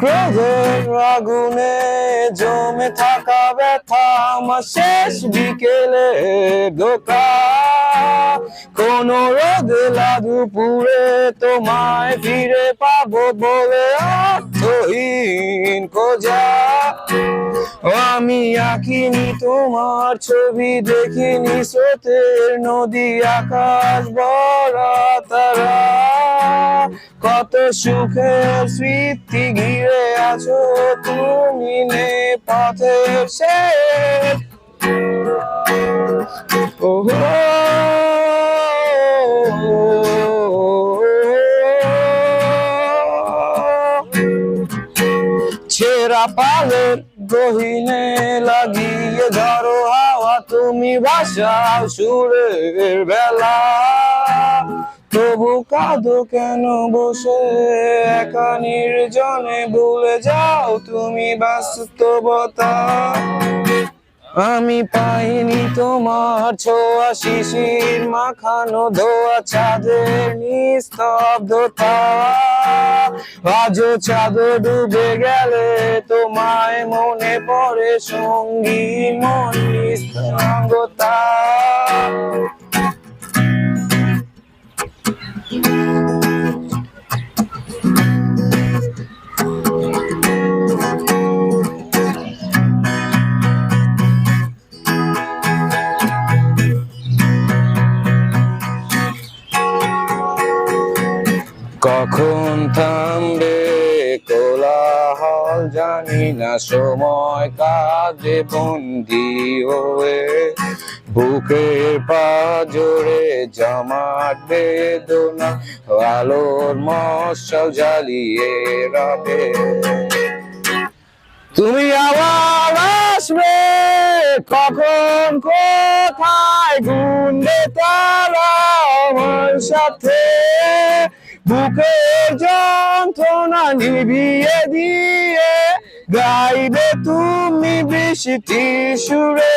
ক্রোধের আগুনে জমে থাকা ব্যথা আমার শেষ বিকেলে দোকা কোন লাগু দুপুরে তোমায় ফিরে পাবো বলে অর্থহীন খোঁজা। আমি আঁকিনি তোমার ছবি, দেখিনি স্রোতের নদী, আকাশ বড় তারা। কত সুখের স্মৃতি ঘিরে আছো তুমি নে পথের শেষ ছেঁড়া পালের গহিনে লাগিয়ে ধরো হাওয়া, তুমি বাসাও সুরের বেলা। তবু কাঁদো কেন বসে? একা নির্জনে ভুলে যাও তুমি বাস্তবতা। আমি পাইনি তোমার ছোঁয়া শিশির, মাখানো ধোয়া, চাঁদের নিস্তব্ধতা। আজও চাঁদ ডুবে গেলে তোমায় মনে পড়ে সঙ্গী। কখন থামবে কোলাহল জানি না, সময় কাজে বন্দি হয়ে। বুকের পাজরে জমাট বেদনা, আলোর মশাল জ্বালিয়ে রবে। তুমি আবার আসবে কখন, কোথায়, গুনবে তারা? বুকের যন্ত্রণা নিভিয়ে দিয়ে গাইবে তুমি বৃষ্টি সুরে।